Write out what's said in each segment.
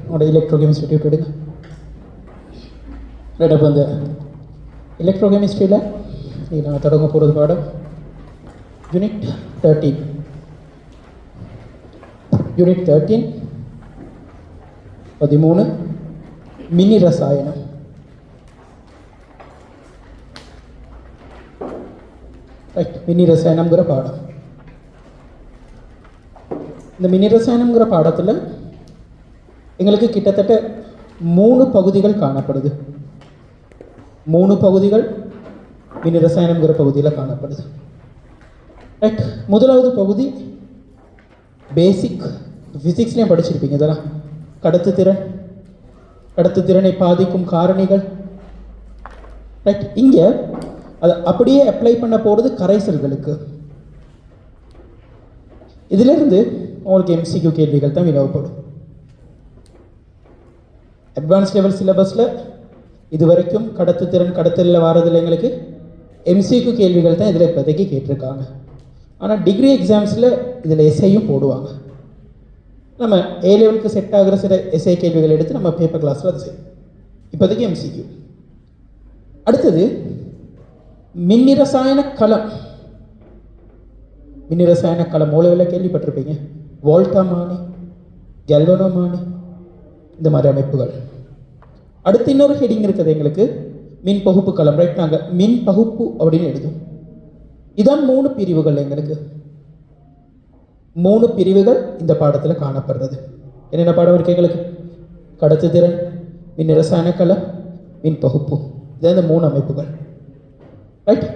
உங்களோட electrochemistry Dude எடுங்க right அப்போ இந்த எலக்ட்ரோகெமிஸ்ட்ரியில் இது நான் தொடங்க போகிறது பாடம் யூனிட் தேர்ட்டீன் யூனிட் தேர்ட்டீன் பதிமூணு மினி ரசாயனம் ரைட் மினி ரசாயனம்ங்கிற பாடம் இந்த மினி ரசாயனங்கிற பாடத்தில் எங்களுக்கு கிட்டத்தட்ட மூணு பகுதிகள் காணப்படுது. மூணு பகுதிகள் மினி ரசாயனங்கிற பகுதியில் காணப்படுது. ரைட் முதலாவது பகுதி பேசிக் ஃபிசிக்ஸ்லேயும் படிச்சிருப்பீங்க இதெல்லாம். அடுத்த திறனை பாதிக்கும் காரணிகள். ரைட் இங்கே அதை அப்படியே அப்ளை பண்ண போகிறது கரைசல்களுக்கு. இதிலிருந்து உங்களுக்கு எம்சிக்யூ கேள்விகள் தான் வினவப்படும் அட்வான்ஸ் லெவல் சிலபஸில் இது வரைக்கும் கடத்துத்திறன் கடத்தலில் வாரதில்லை எங்களுக்கு எம்சிக்யூ கேள்விகள் தான் இதில் இப்போதைக்கு கேட்டிருக்காங்க ஆனால் டிகிரி எக்ஸாம்ஸில் இதில் எஸ்ஐயும் போடுவாங்க நம்ம ஏ லெவலுக்கு செட் ஆகிற சில எஸ்ஐ கேள்விகள் எடுத்து நம்ம பேப்பர் கிளாஸில் அது செய்யும் இப்போதைக்கு எம்சிக்யூ அடுத்தது மின்னிரசாயன களம் மின்னிரசாயன களம் மூலவில் கேள்விப்பட்டிருப்பீங்க. வோல்டாமானி கெல்வனோமானி இந்த மாதிரி அமைப்புகள். அடுத்து இன்னொரு ஹெடிங் இருக்குது எங்களுக்கு. மின் பகுப்பு களம் ரைட் நாங்கள் மின் பகுப்பு அப்படின்னு எழுதும் இதான் மூணு பிரிவுகள் எங்களுக்கு. மூணு பிரிவுகள் இந்த பாடத்தில் காணப்படுறது. என்னென்ன பாடம் இருக்கு எங்களுக்கு? கடத்துத்திறன் மின் ரசாயன களம் மின் பகுப்பு. இதான் இந்த மூணு அமைப்புகள். ரைட்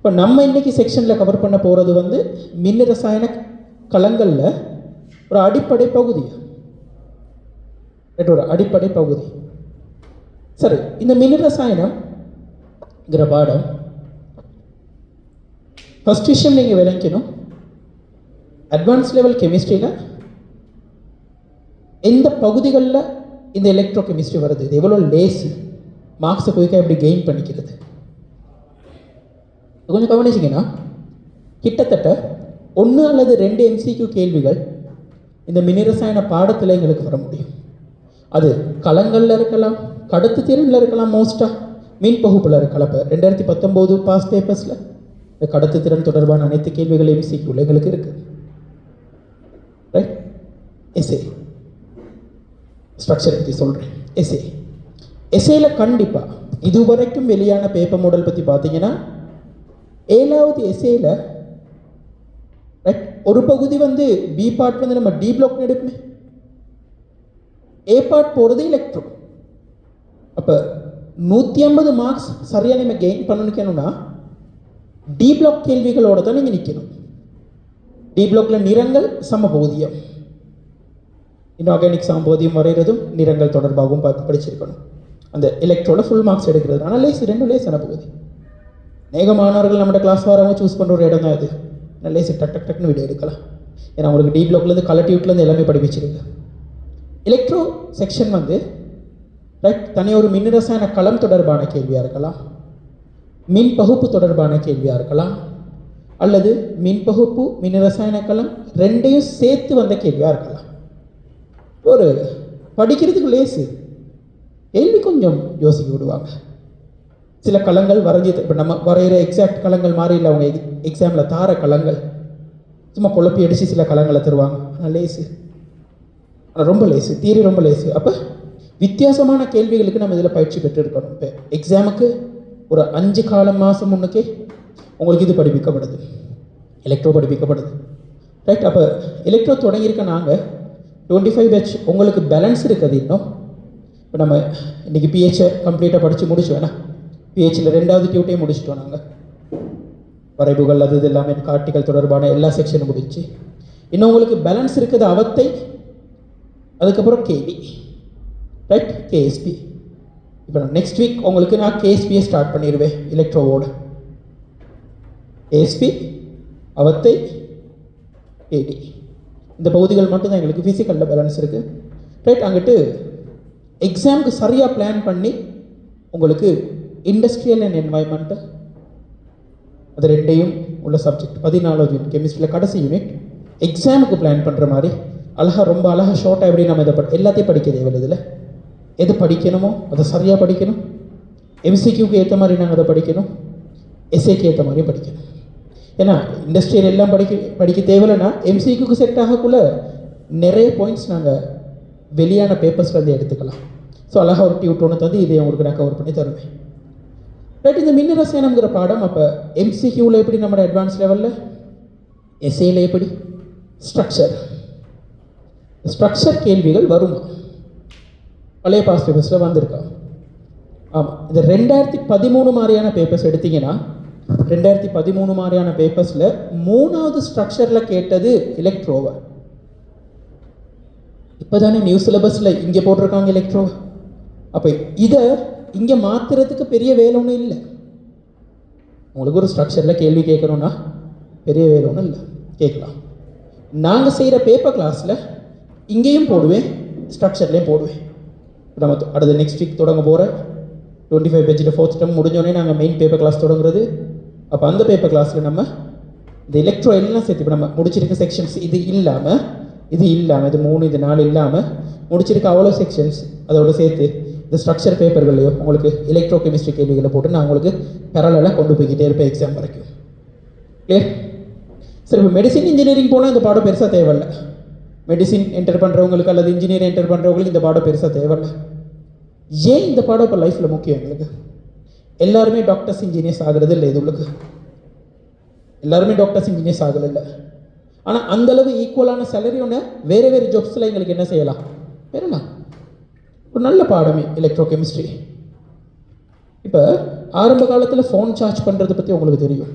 இப்போ நம்ம இன்றைக்கி செக்ஷனில் கவர் பண்ண போகிறது வந்து மின் ரசாயன களங்களில் ஒரு அடிப்படை பகுதி. ஒரு அடிப்படை பகுதி. சரி இந்த மின் ரசாயனம்ங்கிற பாடம் ஃபஸ்ட் விஷயம் நீங்கள் விளக்கணும் அட்வான்ஸ் லெவல் கெமிஸ்ட்ரியில் எந்த பகுதிகளில் இந்த எலக்ட்ரோ கெமிஸ்ட்ரி வருது? இது எவ்வளோ லேஸு மார்க்ஸை குயிக்காக எப்படி கெயின் பண்ணிக்கிறது? கொஞ்சம் கவனிச்சிங்கன்னா கிட்டத்தட்ட ஒன்று அல்லது ரெண்டு எம்சிக்யூ கேள்விகள் இந்த மினிரசாயன பாடத்தில் எங்களுக்கு வர முடியும். அது களங்களில் இருக்கலாம் கடத்து திறனில் இருக்கலாம் மோஸ்ட்டாக மீன் பகுப்பில் இருக்கலாம். இப்போ ரெண்டாயிரத்தி பத்தொம்போது பாஸ் பேப்பர்ஸில் இந்த கடத்து திறன் தொடர்பான அனைத்து கேள்விகள் எம்சிக்யூவில் எங்களுக்கு இருக்குது ரைட் எஸ்ஏ ஸ்ட்ரக்சர் பற்றி சொல்கிறேன் எஸ்ஏ எஸ்ஏயில் கண்டிப்பாக இதுவரைக்கும் வெளியான பேப்பர் மாடல் பற்றி பார்த்தீங்கன்னா ஏழாவது எஸ்ஏயில் ரைட் ஒரு பகுதி வந்து பி பார்ட் வந்து நம்ம டி பிளாக் எடுக்குமே ஏ பார்ட் போகிறது எலக்ட்ரோ அப்போ நூற்றி ஐம்பது மார்க்ஸ் சரியாக நம்ம கெயின் பண்ணணுக்கணும்னா டி பிளாக் கேள்விகளோட தான் நீங்கள் நிற்கணும் டி பிளாக்ல நிறங்கள் சமபோதியம் இன்ஆர்கானிக் சமபோதியம் வரைகிறதும் நிறங்கள் தொடர்பாகவும் பார்த்து படிச்சிருக்கணும். அந்த எலக்ட்ரோட ஃபுல் மார்க்ஸ் எடுக்கிறது ஆனால் லேஸ் ரெண்டும் லேஸ் அனுப்புவது அநேக மாணவர்கள் நம்ம கிளாஸ் வரவங்க சூஸ் பண்ணுற ஒரு இடம் தான் இது நல்ல டக் டக் டக்னு வீடியோ எடுக்கலாம். ஏன்னா உங்களுக்கு டி பிளாக்லேருந்து கலர் டியூட்லேருந்து எல்லாமே படிப்பிச்சிருக்கு எலக்ட்ரோ செக்ஷன் வந்து ரைட் தனி ஒரு மின்னிரசாயன களம் தொடர்பான கேள்வியாக இருக்கலாம். மின் பகுப்பு தொடர்பான கேள்வியாக இருக்கலாம். அல்லது மின் பகுப்பு மின்னிரசாயன களம் ரெண்டையும் சேர்த்து வந்த கேள்வியாக இருக்கலாம். ஒரு படிக்கிறதுக்கு லேசு கேள்வி கொஞ்சம் யோசிக்க விடுவாங்க. சில களங்கள் வரைஞ்சி இப்போ நம்ம வரைகிற எக்ஸாக்ட் களங்கள் மாதிரி இல்லை. அவங்க எக்ஸாமில் தார களங்கள். சும்மா குழப்பி அடித்து சில களங்களை தருவாங்க. ஆனால் லேசு ஆனால் ரொம்ப லேசு தியரி ரொம்ப லேசு அப்போ வித்தியாசமான கேள்விகளுக்கு நம்ம இதில் பயிற்சி பெற்றிருக்கணும். இப்போ எக்ஸாமுக்கு ஒரு அஞ்சு காலம் மாதம் முன்னுக்கே உங்களுக்கு இது படிப்பிக்கப்படுது. எலக்ட்ரோ படிப்பிக்கப்படுது. ரைட் அப்போ எலக்ட்ரோ தொடங்கியிருக்க நாங்கள் டுவெண்ட்டி ஃபைவ் பேட்ச் உங்களுக்கு பேலன்ஸ் இருக்குது இன்னும். இப்போ நம்ம இன்றைக்கி பிஹெச்ஐ கம்ப்ளீட்டாக படித்து முடிச்சு வேணா. பிஹெச்சில் ரெண்டாவது டியூட்டையும் முடிச்சிட்டோம் நாங்கள் வரைவுகள் அது இது எல்லாமே காட்டிகள் தொடர்பான எல்லா செக்ஷனும் முடிச்சு இன்னும் உங்களுக்கு பேலன்ஸ் இருக்குது அவத்தை. அதுக்கப்புறம் கேபி ரைட் கேஎஸ்பி இப்போ நெக்ஸ்ட் வீக் உங்களுக்கு நான் கேஎஸ்பியை ஸ்டார்ட் பண்ணிடுவேன் எலக்ட்ரோவோடு ஏஎஸ்பி அவத்தை ஏடி இந்த பகுதிகள் மட்டும்தான் எங்களுக்கு ஃபிசிக்கலில் பேலன்ஸ் இருக்குது ரைட் அங்கிட்டு எக்ஸாமுக்கு சரியாக பிளான் பண்ணி உங்களுக்கு இண்டஸ்ட்ரியல் அண்ட் என்வாயன்மெண்ட்டு அது ரெண்டையும் உள்ள சப்ஜெக்ட் பதினாலாவது யூனிட் கெமிஸ்ட்ரியில் கடைசி யூனிட் எக்ஸாமுக்கு பிளான் பண்ணுற மாதிரி அழகா ரொம்ப அழகா ஷார்ட்டாக எப்படி நம்ம இதை படி எல்லாத்தையும் படிக்க தேவையில்லை இதில். எது படிக்கணுமோ அதை சரியாக படிக்கணும். எம்சிக்யூக்கு ஏற்ற மாதிரி நாங்கள் அதை படிக்கணும். எஸ்ஏக்கு ஏற்ற மாதிரியும் படிக்கணும். ஏன்னா இண்டஸ்ட்ரியல் எல்லாம் படிக்க படிக்க தேவையில்லைன்னா எம்சிக்யூக்கு செட் ஆகக்குள்ள நிறைய பாயிண்ட்ஸ் நாங்கள் வெளியான பேப்பர்ஸ்லேருந்து எடுத்துக்கலாம். ஸோ அழகாக ஒரு டியூட் ஒன்று தந்து இதை உங்களுக்கு நான் கவர் பண்ணி தருவேன். ரைட் இந்த மின் ரசாயனம்ங்கிற பாடம் அப்போ எம்சிக்யூவில் எப்படி நம்மளோட அட்வான்ஸ் லெவலில் எஸ்ஏல எப்படி? ஸ்ட்ரக்சர் ஸ்ட்ரக்சர் கேள்விகள் வருமா? பழைய பாஸ் பேப்பர்ஸில் வந்திருக்கா? ஆமாம் இந்த ரெண்டாயிரத்தி பதிமூணு மாதிரியான பேப்பர்ஸ் எடுத்தீங்கன்னா ரெண்டாயிரத்தி பதிமூணு மாதிரியான பேப்பர்ஸில் மூணாவது ஸ்ட்ரக்சரில் கேட்டது எலக்ட்ரோவை இப்போ தானே நியூ சிலபஸில் இங்கே போட்டிருக்காங்க எலக்ட்ரோ அப்போ இதை இங்கே மாற்றுறதுக்கு பெரிய வேலை ஒன்றும் இல்லை. உங்களுக்கு ஒரு ஸ்ட்ரக்சரில் கேள்வி கேட்கணும்னா பெரிய வேலை ஒன்றும் இல்லை. கேட்கலாம். நாங்கள் செய்கிற பேப்பர் கிளாஸில் இங்கேயும் போடுவேன் ஸ்ட்ரக்சர்லேயும் போடுவேன். நம்ம அடுத்த நெக்ஸ்ட் வீக் தொடங்க போகிற டுவெண்ட்டி ஃபைவ் பேஜில் ஃபோர்த் டம் முடிஞ்சோடனே நாங்கள் மெயின் பேப்பர் கிளாஸ் தொடங்குறது. அப்போ அந்த பேப்பர் கிளாஸில் நம்ம இந்த எலக்ட்ரோ எல்லாம் சேர்த்து இப்போ நம்ம முடிச்சிருக்க செக்ஷன்ஸ் இது இல்லாமல் இது இல்லாமல் இது மூணு இது நாலு இல்லாமல் முடிச்சிருக்க அவ்வளோ செக்ஷன்ஸ் அதோட சேர்த்து இந்த ஸ்ட்ரக்சர் பேப்பர்களையோ உங்களுக்கு எலக்ட்ரோ கெமிஸ்ட்ரி கேள்விகளை போட்டு நான் உங்களுக்கு பேரலாக கொண்டு போய்கிட்டே இருப்பேன் எக்ஸாம் வரைக்கும். கிளியர் சரி இப்போ மெடிசின் இன்ஜினியரிங் போனால் இந்த பாடம் பெருசாக தேவையில்ல. மெடிசின் என்டர் பண்ணுறவங்களுக்கு அல்லது இன்ஜினியர் என்டர் பண்ணுறவங்களுக்கு இந்த பாடம் பெருசாக தேவையில்ல. ஏன் இந்த பாடம் இப்போ லைஃப்பில் முக்கியம் எங்களுக்கு? எல்லாருமே டாக்டர்ஸ் இன்ஜினியர்ஸ் ஆகிறது இல்லை இது உங்களுக்கு எல்லாருமே டாக்டர்ஸ் இன்ஜினியர்ஸ் ஆகலை இல்லை. ஆனால் அந்தளவு ஈக்குவலான சேலரி ஒன்று வேறு வேறு ஜாப்ஸில் எங்களுக்கு என்ன செய்யலாம்? பெறலாம். ஒரு நல்ல பாடமே எலக்ட்ரோ கெமிஸ்ட்ரி இப்போ ஆரம்ப காலத்தில் ஃபோன் சார்ஜ் பண்ணுறதை பற்றி உங்களுக்கு தெரியும்.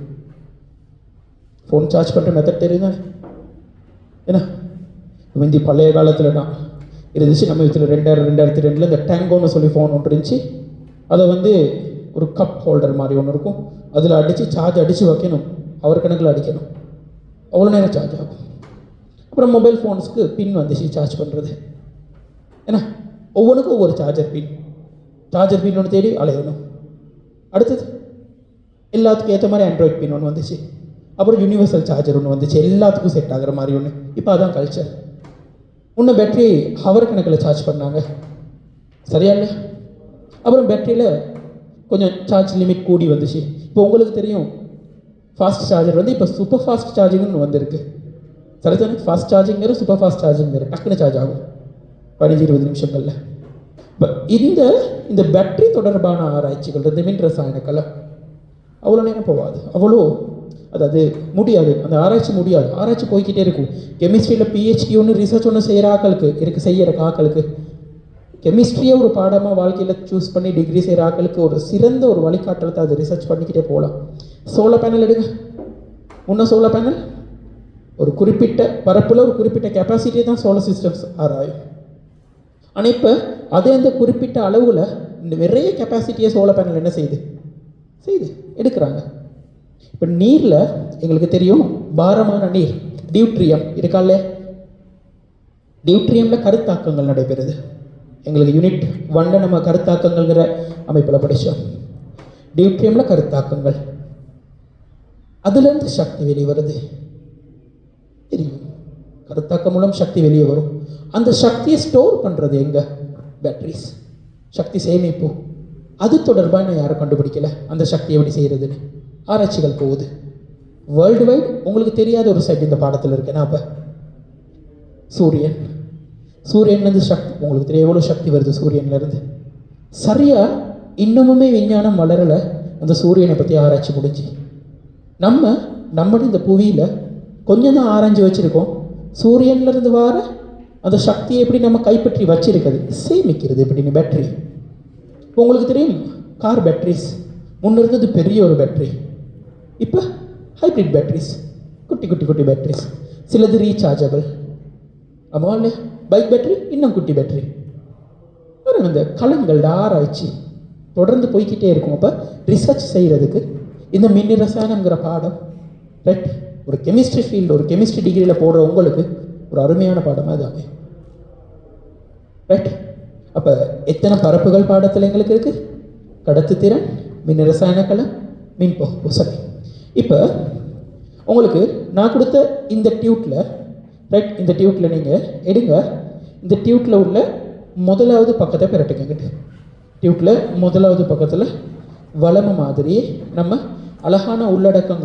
ஃபோன் சார்ஜ் பண்ணுற மெத்தட் தெரியும் தானே என்ன? முந்தி பழைய காலத்தில் தான். இருந்துச்சு நம்ம இதில் ரெண்டாயிரம் ரெண்டாயிரத்தி ரெண்டில் இந்த டேங்கோன்னு சொல்லி ஃபோன் ஒன்று இருந்துச்சு. அதை வந்து ஒரு கப் ஹோல்டர் மாதிரி ஒன்று இருக்கும். அதில் அடித்து சார்ஜ் அடித்து வைக்கணும். அவர் கணக்கில் அடிக்கணும். அவ்வளோ நேரம் சார்ஜ் ஆகும். அப்புறம் மொபைல் ஃபோன்ஸ்க்கு பின் வந்துச்சு சார்ஜ் பண்ணுறது என்ன? ஒவ்வொன்றுக்கும் ஒவ்வொரு சார்ஜர் பின் சார்ஜர் பின் ஒன்று தேடி அலையணும். அடுத்தது எல்லாத்துக்கும் ஏற்ற மாதிரி ஆண்ட்ராய்ட் பின் ஒன்று வந்துச்சு. அப்புறம் யூனிவர்சல் சார்ஜர் ஒன்று வந்துச்சு. எல்லாத்துக்கும் செட் ஆகுற மாதிரி ஒன்று இப்போ அதான் கல்ச்சர் இன்னும் பேட்டரி ஹவர் கணக்கில் சார்ஜ் பண்ணாங்க. சரியா இல்லை அப்புறம் பேட்டரியில் கொஞ்சம் சார்ஜ் லிமிட் கூடி வந்துச்சு. இப்போ உங்களுக்கு தெரியும் ஃபாஸ்ட் சார்ஜர் வந்து இப்போ சூப்பர் ஃபாஸ்ட் சார்ஜிங்னு வந்திருக்கு. சரிதானே? ஃபாஸ்ட் சார்ஜிங் வேறு சூப்பர் ஃபாஸ்ட் சார்ஜிங் வேறு டக்குன்னு சார்ஜ் ஆகும். பதினஞ்சு இருபது நிமிஷங்களில். இப்போ இந்த இந்த பேட்டரி தொடர்பான ஆராய்ச்சிகள் இந்த மின் ரசாயன கலம் அவ்வளோ நேரம் போகாது. அவ்வளோ அதாவது முடியாது. அந்த ஆராய்ச்சி முடியாது. ஆராய்ச்சி போய்க்கிட்டே இருக்கும். கெமிஸ்ட்ரியில் பிஹெச்டி ஒன்று ரிசர்ச் ஒன்று செய்கிற ஆக்களுக்கு இருக்கு செய்கிற ஆக்களுக்கு. கெமிஸ்ட்ரியை ஒரு பாடமாக வாழ்க்கையில் சூஸ் பண்ணி டிகிரி செய்கிற ஆக்களுக்கு ஒரு சிறந்த ஒரு வழிகாட்டலத்தை அது ரிசர்ச் பண்ணிக்கிட்டே போகலாம். சோலார் பேனல் எடுங்க. முன்ன சோலார் பேனல் ஒரு குறிப்பிட்ட பரப்பில் ஒரு குறிப்பிட்ட கெப்பாசிட்டி தான் சோலார் சிஸ்டம்ஸ் ஆராயும். ஆனால் இப்போ அதே அந்த குறிப்பிட்ட அளவில் நிறைய கெப்பாசிட்டியை சோலார் பேனல் என்ன செய்யுது? செய்யுது. எடுக்கிறாங்க. இப்போ நீரில் எங்களுக்கு தெரியும் பாரமான நீர் டியூட்ரியம். இருக்கா டியூட்ரியமில் கருத்தாக்கங்கள் நடைபெறுது. எங்களுக்கு யூனிட் ஒன்ல நம்ம கருத்தாக்கங்கள்ங்கிற அமைப்பில் படித்தோம் டியூட்ரியமில் கருத்தாக்கங்கள். அதுலேருந்து சக்தி வெளியே வருது. தெரியும். கருத்தாக்கம் மூலம் சக்தி வெளியே வரும். அந்த சக்தியை ஸ்டோர் பண்ணுறது எங்கே? பேட்ரிஸ் சக்தி சேமிப்பு. அது தொடர்பாக நான் யாரும் கண்டுபிடிக்கல? அந்த சக்தி எப்படி செய்கிறதுன்னு ஆராய்ச்சிகள் போகுது. வேர்ல்டு வைட் உங்களுக்கு தெரியாத ஒரு சைட் இந்த பாடத்தில் இருக்கேன் அப்போ? சூரியன். சூரியன்லேருந்து சக்தி உங்களுக்கு தெரியும் எவ்வளோ சக்தி வருது சூரியன்லேருந்து சரியாக இன்னமுமே விஞ்ஞானம் வளரலை. அந்த சூரியனை பற்றி ஆராய்ச்சி முடிஞ்சு. நம்ம நம்மளும் இந்த புவியில் கொஞ்சம் தான் ஆராய்ச்சி வச்சுருக்கோம். சூரியன்லேருந்து வர அந்த சக்தியை எப்படி நம்ம கைப்பற்றி வச்சிருக்கிறது? சேமிக்கிறது எப்படின்னு பேட்டரி இப்போ உங்களுக்கு தெரியும் கார் பேட்டரிஸ் முன்ன இருந்தது பெரிய ஒரு பேட்டரி இப்போ ஹைப்ரிட் பேட்டரிஸ் குட்டி குட்டி குட்டி பேட்டரிஸ் சிலது ரீசார்ஜபிள் ஆமாம் இல்லையா? பைக் பேட்டரி இன்னும் குட்டி பேட்டரி பாருங்க இந்த களங்களோட ஆராய்ச்சி. தொடர்ந்து போய்கிட்டே இருக்கும். அப்போ ரிசர்ச் செய்கிறதுக்கு இந்த மின் ரசாயனங்கிற பாடம் ரைட் ஒரு கெமிஸ்ட்ரி ஃபீல்டு ஒரு கெமிஸ்ட்ரி டிகிரியில் போடுற உங்களுக்கு ஒரு அருமையான பாடமாக இது அமையும். ரைட் அப்போ எத்தனை பரப்புகள் பாடத்தில் எங்களுக்கு இருக்குது கடத்துத்திறன் மின் ரசாயன களம் மின் பகுப்பு சரி இப்போ உங்களுக்கு நான் கொடுத்த இந்த டியூட்டில் ரைட் இந்த டியூட்டில் நீங்கள் எடுங்க. இந்த டியூட்டில் உள்ள முதலாவது பக்கத்தை பிரட்டுக்கிட்டு டியூட்டில் முதலாவது பக்கத்தில் வளம மாதிரியே நம்ம அழகான உள்ளடக்கங்கள்